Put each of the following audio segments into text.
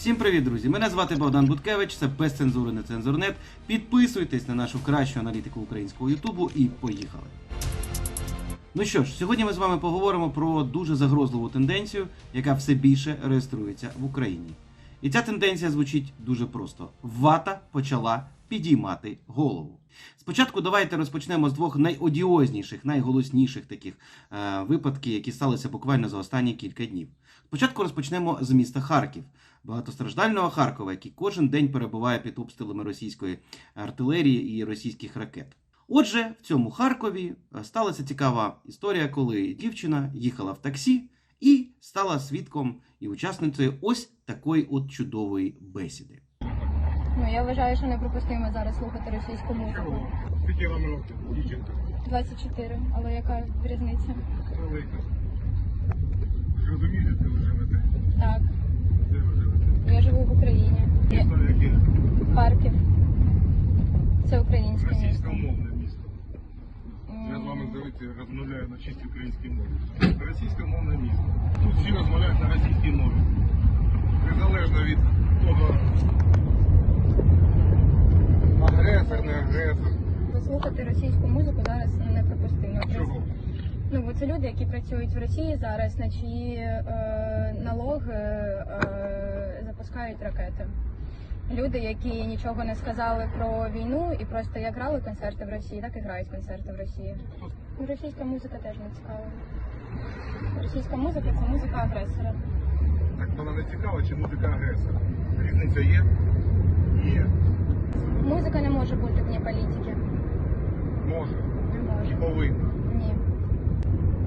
Всім привіт, друзі! Мене звати Богдан Буткевич, це без цензури на цензурнет. Підписуйтесь на нашу кращу аналітику українського Ютубу і поїхали. Ну що ж, сьогодні ми з вами поговоримо про дуже загрозливу тенденцію, яка все більше реєструється в Україні. І ця тенденція звучить дуже просто: вата почала підіймати голову. Спочатку давайте розпочнемо з двох найодіозніших, найголосніших таких е, випадків, які сталися буквально за останні кілька днів. Спочатку розпочнемо з міста Харків, багатостраждального Харкова, який кожен день перебуває під обстрілами російської артилерії і російських ракет. Отже, в цьому Харкові е, сталася цікава історія, коли дівчина їхала в таксі і стала свідком і учасницею ось такої от чудової бесіди. Ну, я вважаю, що неприпустимо зараз слухати російську музику. Скільки вам років, дівчинка? 24, але яка різниця? Велика. Розумієте, де ви живете? Так? Я живу в Україні. Я-? Харків. Це українське місто. Російськомовне місто. Я з вами дивіться, розмовляю на чистій українській мові. Російськомовне місто. Тут всі розмовляють на російській мові. Незалежно від того, агресор, не агресор. Послухати російську музику зараз неприпустимо. Чого? Ну, бо це люди, які працюють в Росії зараз, на чиї е, налоги е, запускають ракети. Люди, які нічого не сказали про війну і просто як грали концерти в Росії, так і грають концерти в Росії. Ну, Російська музика теж не цікава. Російська музика це музика агресора. Так вона не цікава, чи музика агресора. Різниця є? Є. Музика не може бути вне політики. Може. Не І повинна. Ні.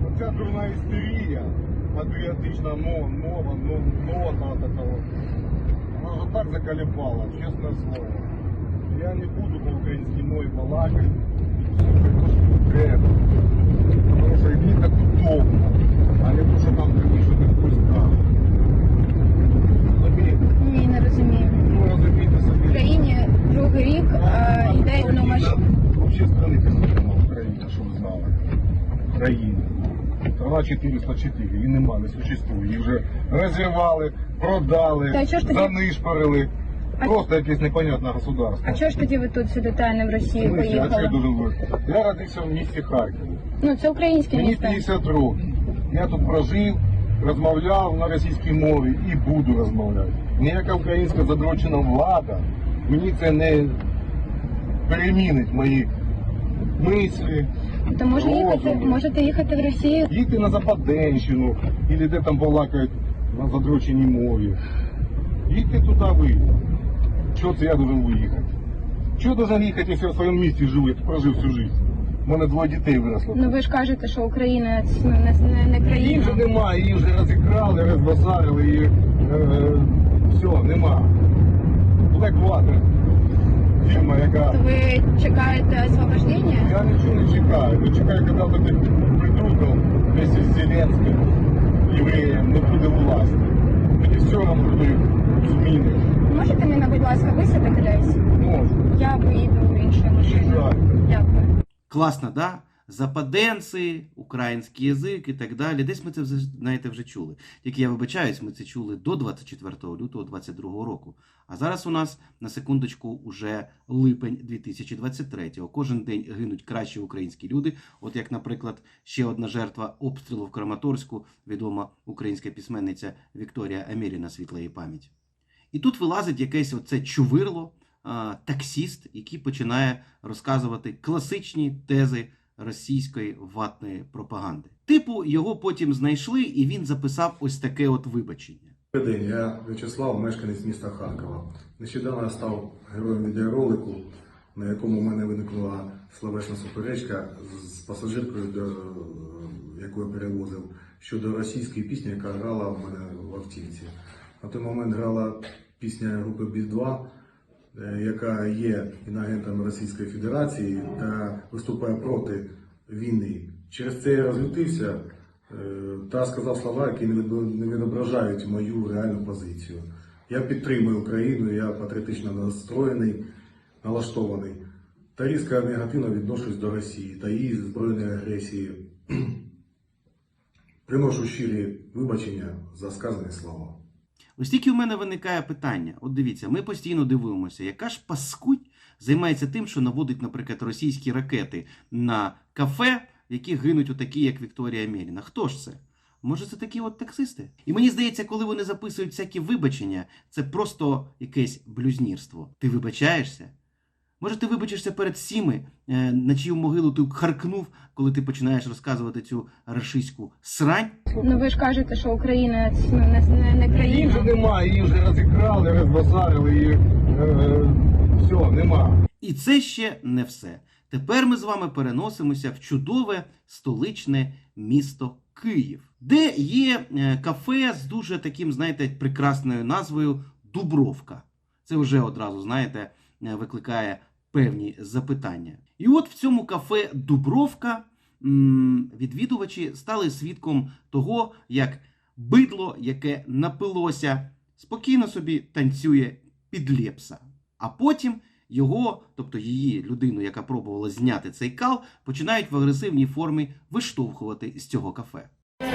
Оця дурна істерія, патріотична мова, мова, ну, нота такого. Вона вже так заколебала, чесне слово. Я не буду по українській мові балакати, слухати те, що треба. Тому що мені так удобно, а не то, що там тобі що ти хтось дав. Розумієте? Ні, не розумію. Ну, розумієте В собі. країні другий рік е, йде повномасштаб. Вообще страны на Украина, щоб ви знали. Країна. Страна 404, її нема, не существує. Її вже розірвали, продали, Та чого ж тоді- занишпарили. А- Просто якесь непонятне государство. А чого ж тоді ви тут сидите, а не в Росію Ну, я поїхали? дуже. Я родився в місті Харкові. Ну це українське Мені місто. 50 років. Я тут прожив, розмовляв на російській мові і буду розмовляти. Ніяка українська задрочена влада мені це не перемінить мої мислі. То може їхати, можете їхати в Росію. Їдьте на Западенщину, і де там балакають на задроченій мові. Їдьте туди ви. Чого це я должен виїхати? Чого должен їхати, якщо я в своєму місті живу, я тут прожив всю життя. У мене двоє дітей виросло. Ну ви ж кажете, що Україна це не, не, не Її вже країна. немає, її вже розікрали, розбазарили, і е, все, нема. Blackwater, фірма, яка. То ви чекаєте освобождення? Я нічого не чекаю. Я чекаю, коли вот этот придурков вместе с Зеленским, євреєм, не буде власти. Мені все нам хто зміни. Можете мене, будь ласка, висадити десь? Можу. Я поїду в іншу машину. Дякую. Класно, да? Западенці, український язик і так далі. Десь ми це знаєте, вже чули. Тільки я вибачаюсь, ми це чули до 24 лютого 2022 року. А зараз у нас на секундочку уже липень 2023. Кожен день гинуть кращі українські люди. От як, наприклад, ще одна жертва обстрілу в Краматорську, відома українська письменниця Вікторія Аміріна, світла її пам'ять. І тут вилазить якесь оце чувирло, таксіст, який починає розказувати класичні тези російської ватної пропаганди. Типу, його потім знайшли, і він записав ось таке от вибачення. Добрий день, я В'ячеслав, мешканець міста Харкова. Нещодавно я став героєм відеоролику, на якому в мене виникла словесна суперечка з пасажиркою, до, яку я перевозив, щодо російської пісні, яка грала в мене в автівці. На той момент грала пісня групи Біз-2, е, яка є інагентом Російської Федерації та виступає проти війни. Через це я розлютився е, та сказав слова, які не відображають мою реальну позицію. Я підтримую Україну, я патріотично настроєний, налаштований та різко негативно відношусь до Росії та її збройної агресії. Приношу щирі вибачення за сказані слова. Ось тільки у мене виникає питання. От дивіться, ми постійно дивуємося, яка ж паскудь займається тим, що наводить, наприклад, російські ракети на кафе, яких гинуть отакі, як Вікторія Мєліна. Хто ж це? Може, це такі от таксисти? І мені здається, коли вони записують всякі вибачення, це просто якесь блюзнірство. Ти вибачаєшся? Може, ти вибачишся перед всіми, е, на чию могилу ти харкнув, коли ти починаєш розказувати цю рашистську срань? Ну ви ж кажете, що Україна це ну, не, не, не Її вже країна. немає, її вже розікрали, розбазарили і е, все, нема. І це ще не все. Тепер ми з вами переносимося в чудове столичне місто Київ, де є е, кафе з дуже таким, знаєте, прекрасною назвою Дубровка. Це вже одразу, знаєте, е, викликає певні запитання. І от в цьому кафе Дубровка відвідувачі стали свідком того, як бидло, яке напилося, спокійно собі танцює під лепса. А потім його, тобто її людину, яка пробувала зняти цей кал, починають в агресивній формі виштовхувати з цього кафе. Я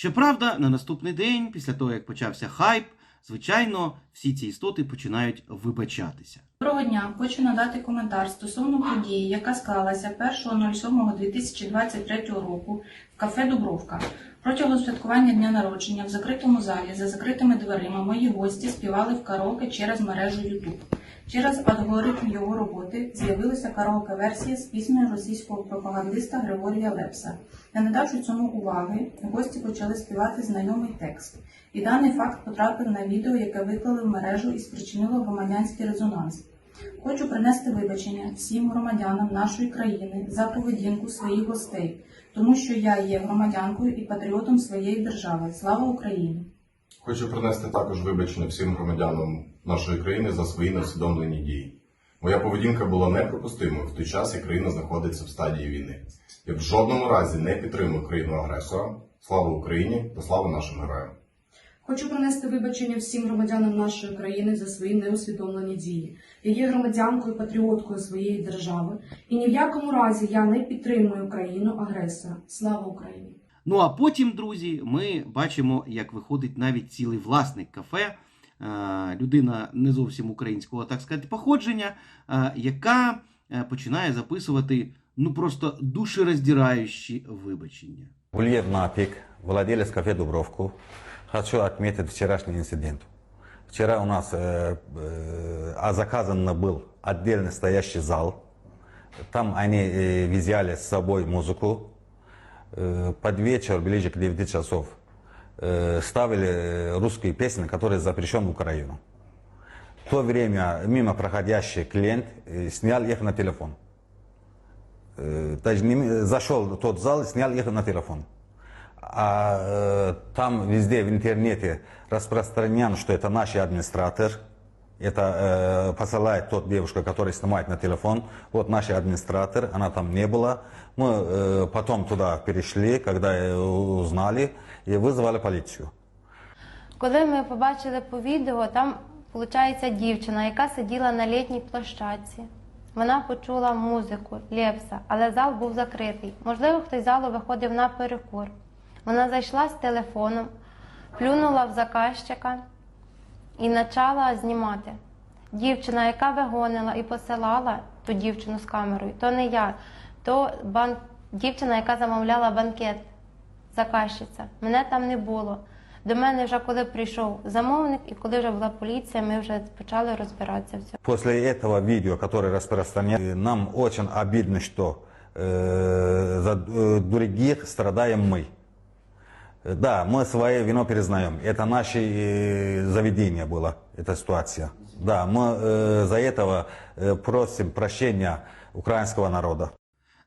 Щоправда, на наступний день, після того як почався хайп, звичайно, всі ці істоти починають вибачатися. Доброго дня. Хочу надати коментар стосовно події, яка склалася 1.07.2023 року в кафе Дубровка. Протягом святкування дня народження в закритому залі за закритими дверима мої гості співали в караоке через мережу YouTube. Через алгоритм його роботи з'явилася караоке-версія з піснею російського пропагандиста Григорія Лепса. Не надавши цьому уваги, гості почали співати знайомий текст. І даний факт потрапив на відео, яке виклали в мережу і спричинило громадянський резонанс. Хочу принести вибачення всім громадянам нашої країни за поведінку своїх гостей, тому що я є громадянкою і патріотом своєї держави. Слава Україні! Хочу принести також вибачення всім громадянам нашої країни за свої неусвідомлені дії. Моя поведінка була неприпустимою в той час, як країна знаходиться в стадії війни. Я в жодному разі не підтримую країну агресора. Слава Україні та слава нашим героям! Хочу принести вибачення всім громадянам нашої країни за свої неусвідомлені дії. Я є громадянкою, патріоткою своєї держави, і ні в якому разі я не підтримую країну агресора. Слава Україні! Ну а потім, друзі, ми бачимо, як виходить навіть цілий власник кафе, е, людина не зовсім українського, так сказати, походження, е, яка е, починає записувати ну просто душероздираючі вибачення. Ульев Напик, владелец кафе Дубровку. Хочу отметить вчерашний инцидент. Вчера у нас э, э, а заказан был отдельно стоящий зал. Там они э, взяли с собой музыку. Э, под вечер, ближе к 9 часов, э, ставили русские песни, которые запрещены в Украину. В то время мимо проходящий клиент э, снял их на телефон. Зашел в тот зал, снял их на телефон. А там везде в интернете распространен, что это наш администратор. Это э, посылает тот девушка, которая снимает на телефон. Вот наш администратор, она там не была. Мы э, потом туда перешли, когда э, узнали, и вызвали полицию. Коли ми побачили по відео, там виходить дівчина, яка сиділа на літній площадці. Вона почула музику Лепса, але зал був закритий. Можливо, хтось з залу виходив на перекур. Вона зайшла з телефоном, плюнула в заказчика і почала знімати. Дівчина, яка вигонила і посилала ту дівчину з камерою, то не я, то бан... дівчина, яка замовляла банкет, заказчиця. Мене там не було. До мене вже коли прийшов замовник і коли вже була поліція, ми вже почали розбиратися в цьому. После этого видео, которое распространяется, нам очень обидно, что э, за э, других страдаем мы. Э, Да, мы свое вино признаем. Это наше э, заведение было, эта ситуация. Да, мы э, за этого э, просим прощения украинского народа.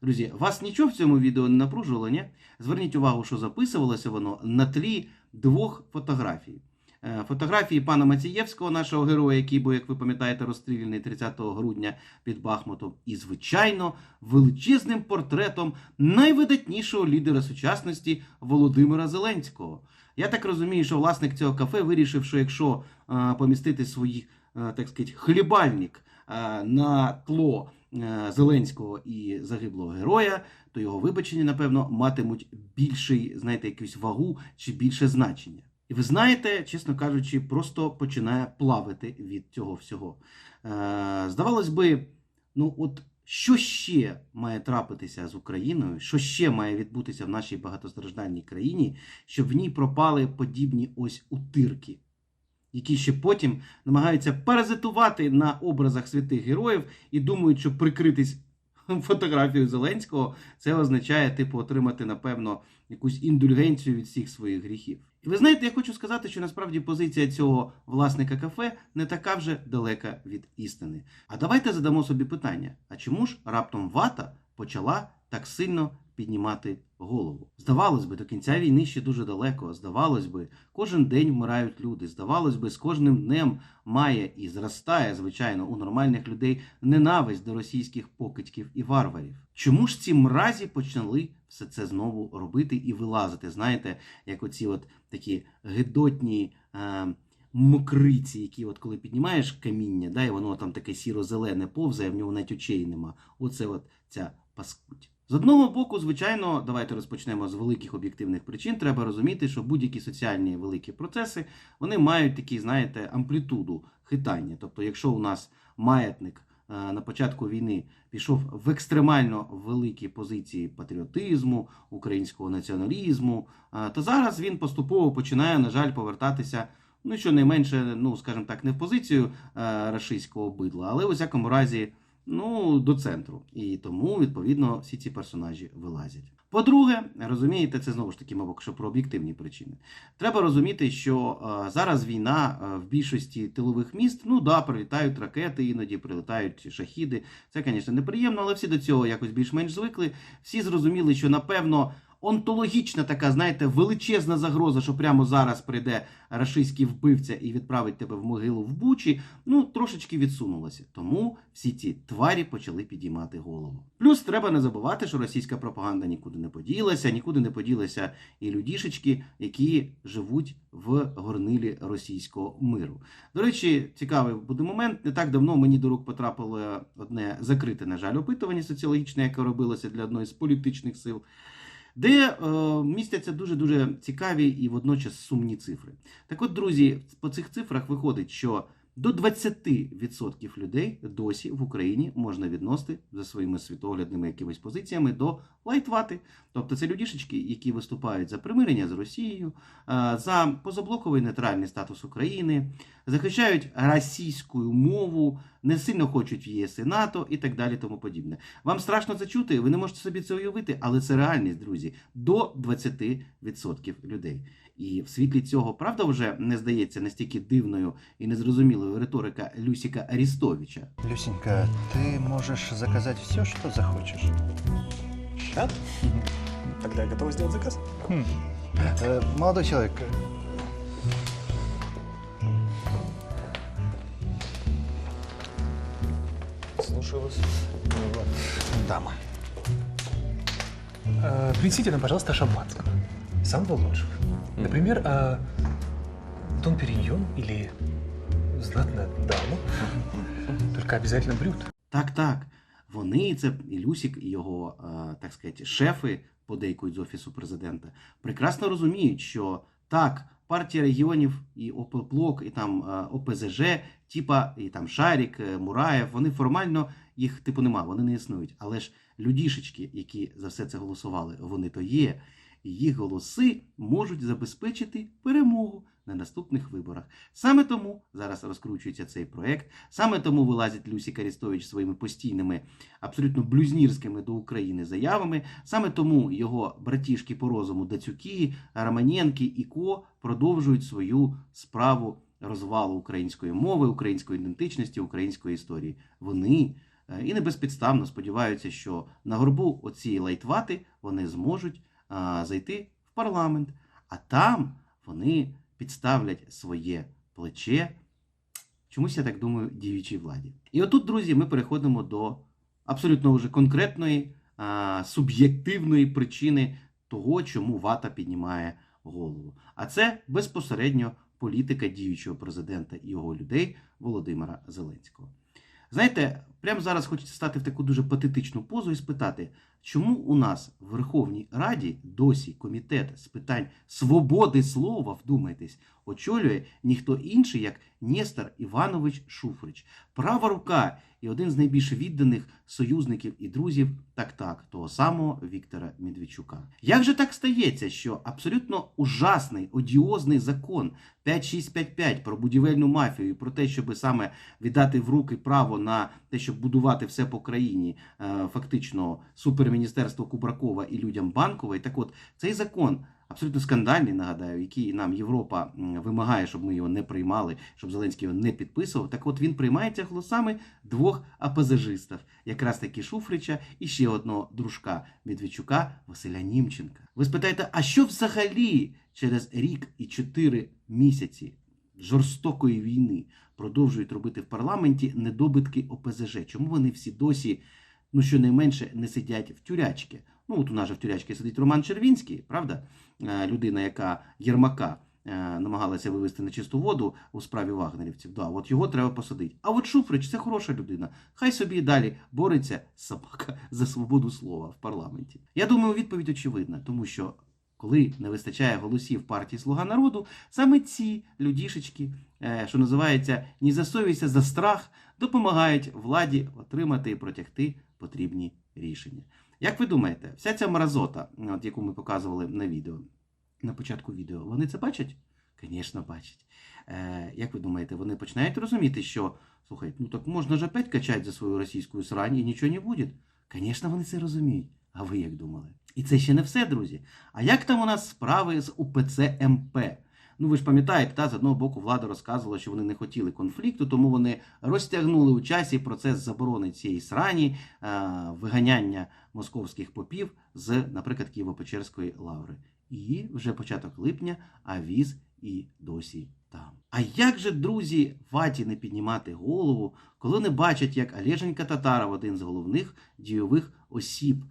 Друзі, вас нічого в цьому відео не напружувало, ні? Зверніть увагу, що записувалося воно на тлі двох фотографій. е, фотографії пана Мацієвського, нашого героя, який був, як ви пам'ятаєте, розстріляний 30 грудня під Бахмутом. І, звичайно, величезним портретом найвидатнішого лідера сучасності Володимира Зеленського. Я так розумію, що власник цього кафе вирішив, що якщо е, помістити свій, е, так сказати, хлібальник на тло Зеленського і загиблого героя, то його вибачення, напевно, матимуть більший, знаєте, якусь вагу чи більше значення. І ви знаєте, чесно кажучи, просто починає плавити від цього всього. Е, здавалось би, ну от що ще має трапитися з Україною, що ще має відбутися в нашій багатостраждальній країні, щоб в ній пропали подібні ось утирки, які ще потім намагаються паразитувати на образах святих героїв і думають, що прикритись фотографією Зеленського це означає, типу, отримати, напевно, якусь індульгенцію від всіх своїх гріхів. І ви знаєте, я хочу сказати, що насправді позиція цього власника кафе не така вже далека від істини. А давайте задамо собі питання: а чому ж раптом вата почала так сильно піднімати голову? Здавалось би, до кінця війни ще дуже далеко. Здавалось би, кожен день вмирають люди. Здавалось би, з кожним днем має і зростає, звичайно, у нормальних людей ненависть до російських покидьків і варварів. Чому ж ці мразі почали все це знову робити і вилазити? Знаєте, як оці от такі гидотні. Е- Мокриці, які от коли піднімаєш каміння, да, і воно там таке сіро-зелене повзає, в нього навіть очей нема. Оце от ця паскудь. З одного боку, звичайно, давайте розпочнемо з великих об'єктивних причин. Треба розуміти, що будь-які соціальні великі процеси вони мають такі, знаєте, амплітуду хитання. Тобто, якщо у нас маятник на початку війни пішов в екстремально великі позиції патріотизму, українського націоналізму, та то зараз він поступово починає, на жаль, повертатися. Ну, що найменше, ну, скажімо так, не в позицію е, рашистського бидла, але у всякому разі ну, до центру. І тому, відповідно, всі ці персонажі вилазять. По-друге, розумієте, це знову ж таки, мабуть, що про об'єктивні причини. Треба розуміти, що е, зараз війна е, в більшості тилових міст, ну да, прилітають ракети, іноді прилітають шахіди. Це, звісно, неприємно, але всі до цього якось більш-менш звикли. Всі зрозуміли, що напевно. Онтологічна така, знаєте, величезна загроза, що прямо зараз прийде рашистський вбивця і відправить тебе в могилу в Бучі, ну трошечки відсунулася. Тому всі ці тварі почали підіймати голову. Плюс треба не забувати, що російська пропаганда нікуди не поділася, нікуди не поділися і людішечки, які живуть в горнилі російського миру. До речі, цікавий буде момент. Не так давно мені до рук потрапило одне закрите, на жаль, опитування соціологічне, яке робилося для одної з політичних сил де е, містяться дуже дуже цікаві і водночас сумні цифри. Так от, друзі, по цих цифрах виходить, що до 20% людей досі в Україні можна відносити за своїми світоглядними якимись позиціями до лайтвати. Тобто це людішечки, які виступають за примирення з Росією, е, за позаблоковий нейтральний статус України, захищають російську мову, не сильно хочуть в ЄС і НАТО і так далі. Тому подібне. Вам страшно це чути, ви не можете собі це уявити, але це реальність, друзі, до 20% людей. І в світлі цього правда вже не здається настільки дивною і незрозумілою риторика Люсіка Арістовича. Люсенька, ты можешь заказать все, что захочешь. Да? Тогда я готова сделать заказ. Э, молодой человек, Слушаю вас. э, вот, дама. Э, принесите нам, пожалуйста, шампанского. Самого лучшего. Например, э, Дон Периньон или знатная дама. Только обязательно блюд. Так, так. Вони, це і Люсік, і його, так сказати, шефи подейкують з офісу президента, прекрасно розуміють, що так, партія регіонів і ОПБЛОК, і там ОПЗЖ, типа, і там Шарік, е, Мураєв, вони формально їх типу нема, вони не існують. Але ж людішечки, які за все це голосували, вони то є. Їх голоси можуть забезпечити перемогу на наступних виборах. Саме тому зараз розкручується цей проект. Саме тому вилазить Люсі Арістович своїми постійними, абсолютно блюзнірськими до України заявами. Саме тому його братішки по розуму Дацюки, Романенки і Ко продовжують свою справу розвалу української мови, української ідентичності, української історії. Вони е, і не безпідставно сподіваються, що на горбу оцієї лайтвати вони зможуть зайти в парламент, а там вони підставлять своє плече. Чомусь я так думаю, діючій владі. І отут, друзі, ми переходимо до абсолютно вже конкретної а, суб'єктивної причини того, чому вата піднімає голову. А це безпосередньо політика діючого президента і його людей Володимира Зеленського. Знаєте, прямо зараз хочеться стати в таку дуже патетичну позу і спитати, чому у нас в Верховній Раді досі комітет з питань свободи слова, вдумайтесь, очолює ніхто інший, як Нестор Іванович Шуфрич, права рука і один з найбільш відданих союзників і друзів, так так, того самого Віктора Медведчука. Як же так стається, що абсолютно ужасний, одіозний закон 5655 про будівельну мафію і про те, щоб саме віддати в руки право на те, щоб будувати все по країні, е, фактично суперміністерство Кубракова і людям банкової. Так от цей закон. Абсолютно скандальний, нагадаю, який нам Європа вимагає, щоб ми його не приймали, щоб Зеленський його не підписував. Так от він приймається голосами двох апазажистів, якраз таки Шуфрича і ще одного дружка Медведчука Василя Німченка. Ви спитаєте, а що взагалі через рік і чотири місяці жорстокої війни продовжують робити в парламенті недобитки ОПЗЖ? Чому вони всі досі, ну щонайменше, не сидять в тюрячки? Ну, от у нас же в тюрячці сидить Роман Червінський, правда? Е, Людина, яка Єрмака е, намагалася вивести на чисту воду у справі вагнерівців. Да, от його треба посадити. А от Шуфрич це хороша людина. Хай собі і далі бореться собака за свободу слова в парламенті. Я думаю, відповідь очевидна, тому що. Коли не вистачає голосів партії Слуга народу, саме ці людішечки, е, що називається ні за совість, а за страх, допомагають владі отримати і протягти потрібні рішення. Як ви думаєте, вся ця мразота, от яку ми показували на відео, на початку відео, вони це бачать? Звісно, бачать. Е, як ви думаєте, вони починають розуміти, що слухай, ну так можна ж опять качати за свою російську срань і нічого не буде? Звісно, вони це розуміють. А ви як думали? І це ще не все, друзі. А як там у нас справи з УПЦ МП? Ну, ви ж пам'ятаєте, та з одного боку влада розказувала, що вони не хотіли конфлікту, тому вони розтягнули у часі процес заборони цієї срані, е, виганяння московських попів з, наприклад, Києво-Печерської лаври. І вже початок липня, а віз і досі там. А як же, друзі, ваті не піднімати голову, коли не бачать, як Олеженька Татаров, один з головних дійових осіб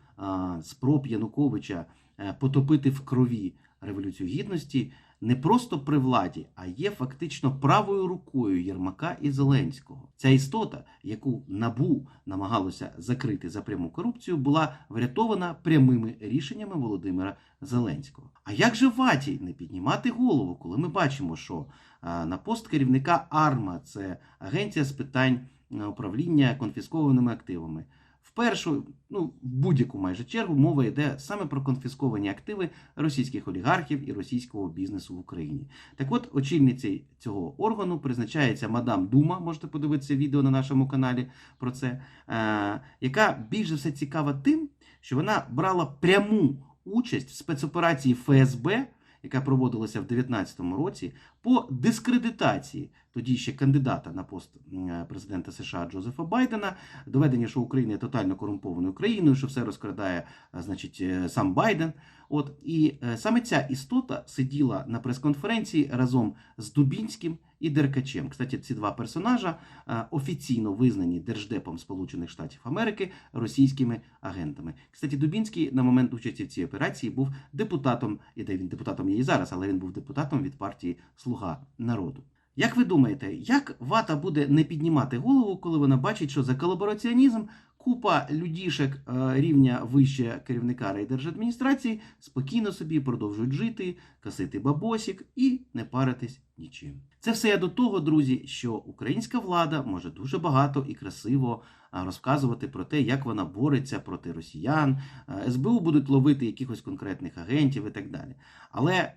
спроб Януковича е, потопити в крові Революцію Гідності, не просто при владі, а є фактично правою рукою Єрмака і Зеленського. Ця істота, яку набу намагалося закрити за пряму корупцію, була врятована прямими рішеннями Володимира Зеленського. А як же ваті не піднімати голову, коли ми бачимо, що на пост керівника АРМА це агенція з питань е, управління конфіскованими активами. Першу, ну в будь-яку майже чергу, мова йде саме про конфісковані активи російських олігархів і російського бізнесу в Україні. Так от, очільницею цього органу призначається мадам Дума, можете подивитися відео на нашому каналі про це, е, яка більш все цікава тим, що вона брала пряму участь в спецоперації ФСБ. Яка проводилася в 2019 році по дискредитації тоді ще кандидата на пост президента США Джозефа Байдена, доведення, що Україна є тотально корумпованою країною, що все розкрадає, значить, е, сам Байден. От і е, саме ця істота сиділа на прес-конференції разом з Дубінським і Деркачем. Кстати, ці два персонажа е, офіційно визнані Держдепом Сполучених Штатів Америки російськими агентами. Кстати, Дубінський на момент участі в цій операції був депутатом, і де він депутатом є і зараз, але він був депутатом від партії Слуга народу. Як ви думаєте, як вата буде не піднімати голову, коли вона бачить, що за колабораціонізм купа людішек е, рівня вище керівника райдержадміністрації спокійно собі продовжують жити, касити бабосік і не паритись нічим? Це все я до того, друзі, що українська влада може дуже багато і красиво розказувати про те, як вона бореться проти росіян. Е, СБУ будуть ловити якихось конкретних агентів і так далі. Але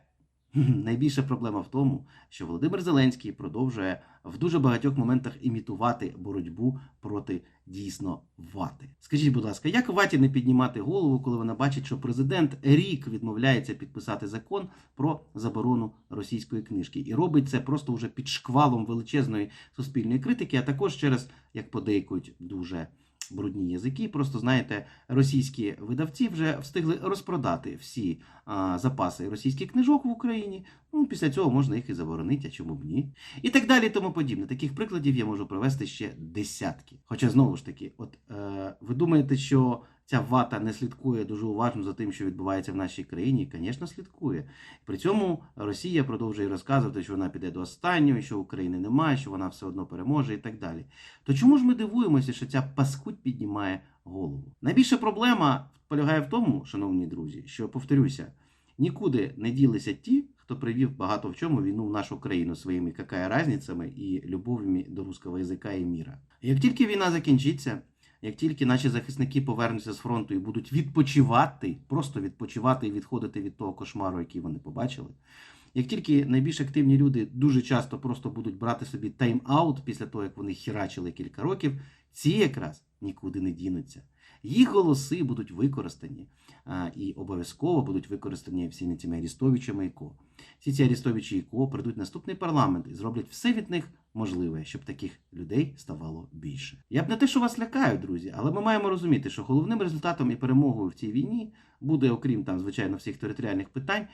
Найбільша проблема в тому, що Володимир Зеленський продовжує в дуже багатьох моментах імітувати боротьбу проти дійсно вати. Скажіть, будь ласка, як ваті не піднімати голову, коли вона бачить, що президент рік відмовляється підписати закон про заборону російської книжки, і робить це просто вже під шквалом величезної суспільної критики, а також через, як подейкують, дуже брудні язики. Просто знаєте, російські видавці вже встигли розпродати всі а, запаси російських книжок в Україні. Ну, після цього можна їх і заборонити, а чому б ні? І так далі, тому подібне. Таких прикладів я можу привести ще десятки. Хоча знову ж таки, от е, ви думаєте, що ця вата не слідкує дуже уважно за тим, що відбувається в нашій країні? Звісно, слідкує. При цьому Росія продовжує розказувати, що вона піде до останнього, що України немає, що вона все одно переможе і так далі. То чому ж ми дивуємося, що ця паскудь піднімає голову? Найбільша проблема полягає в тому, шановні друзі, що повторюся, нікуди не ділися ті, хто привів багато в чому війну в нашу країну своїми какая разницями і любов'ями до русского язика і міра. Як тільки війна закінчиться, як тільки наші захисники повернуться з фронту і будуть відпочивати, просто відпочивати і відходити від того кошмару, який вони побачили. Як тільки найбільш активні люди дуже часто просто будуть брати собі тайм-аут після того, як вони хірачили кілька років, ці якраз нікуди не дінуться. Їх голоси будуть використані і обов'язково будуть використані всіми цими Арістовичами і Ко. Всі ці Арістовичі і Ко прийдуть в наступний парламент і зроблять все від них можливе, щоб таких людей ставало більше. Я б не те, що вас лякаю, друзі, але ми маємо розуміти, що головним результатом і перемогою в цій війні буде, окрім там, звичайно, всіх територіальних питань,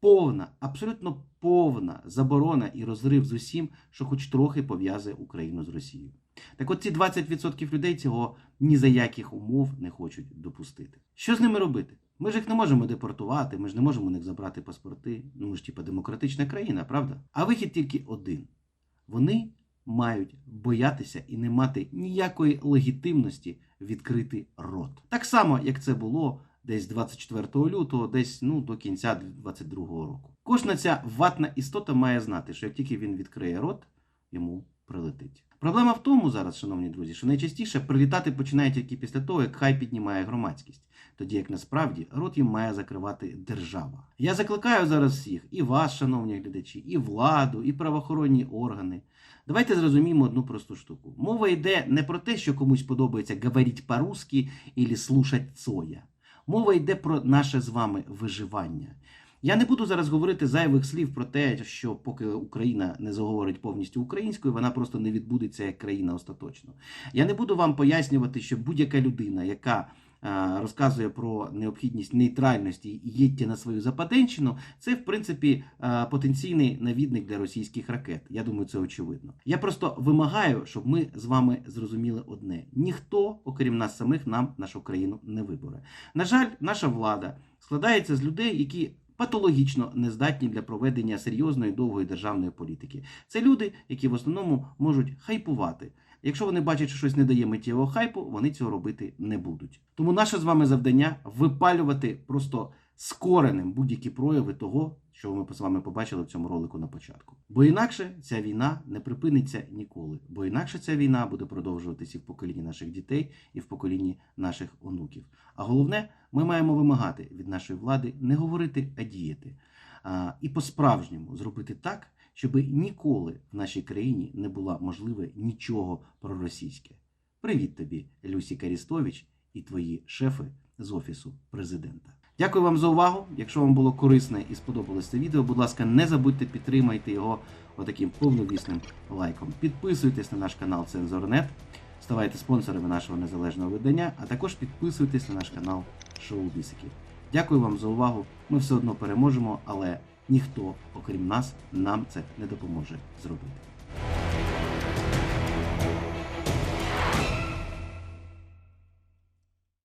повна, абсолютно повна заборона і розрив з усім, що хоч трохи пов'язує Україну з Росією. Так от ці 20% людей цього ні за яких умов не хочуть допустити. Що з ними робити? Ми ж їх не можемо депортувати, ми ж не можемо у них забрати паспорти. Ну ми ж типа демократична країна, правда? А вихід тільки один: вони мають боятися і не мати ніякої легітимності відкрити рот. Так само, як це було десь 24 лютого, десь ну до кінця 22 року. Кожна ця ватна істота має знати, що як тільки він відкриє рот, йому прилетить. Проблема в тому зараз, шановні друзі, що найчастіше прилітати починає тільки після того, як хай піднімає громадськість, тоді як насправді рот їм має закривати держава. Я закликаю зараз всіх, і вас, шановні глядачі, і владу, і правоохоронні органи. Давайте зрозуміємо одну просту штуку. Мова йде не про те, що комусь подобається говорити по-русски і слушати Цоя. Мова йде про наше з вами виживання. Я не буду зараз говорити зайвих слів про те, що поки Україна не заговорить повністю українською, вона просто не відбудеться як країна остаточно. Я не буду вам пояснювати, що будь-яка людина, яка е, розказує про необхідність нейтральності і їдьте на свою западенщину, це в принципі е, потенційний навідник для російських ракет. Я думаю, це очевидно. Я просто вимагаю, щоб ми з вами зрозуміли одне: ніхто, окрім нас самих, нам нашу країну не вибере. На жаль, наша влада складається з людей, які патологічно нездатні для проведення серйозної довгої державної політики. Це люди, які в основному можуть хайпувати. Якщо вони бачать, що щось не дає миттєвого хайпу, вони цього робити не будуть. Тому наше з вами завдання випалювати просто скореним будь-які прояви того, що ми з вами побачили в цьому ролику на початку. Бо інакше ця війна не припиниться ніколи. Бо інакше ця війна буде продовжуватися і в поколінні наших дітей, і в поколінні наших онуків. А головне, ми маємо вимагати від нашої влади не говорити, а діяти. А, і по-справжньому зробити так, щоб ніколи в нашій країні не було можливе нічого проросійське. Привіт тобі, Люсі Карістович і твої шефи з офісу президента. Дякую вам за увагу. Якщо вам було корисне і сподобалось це відео, будь ласка, не забудьте підтримайте його отаким повновісним лайком. Підписуйтесь на наш канал Цензорнет, ставайте спонсорами нашого незалежного видання, а також підписуйтесь на наш канал Шоу Бісики. Дякую вам за увагу. Ми все одно переможемо, але ніхто, окрім нас, нам це не допоможе зробити.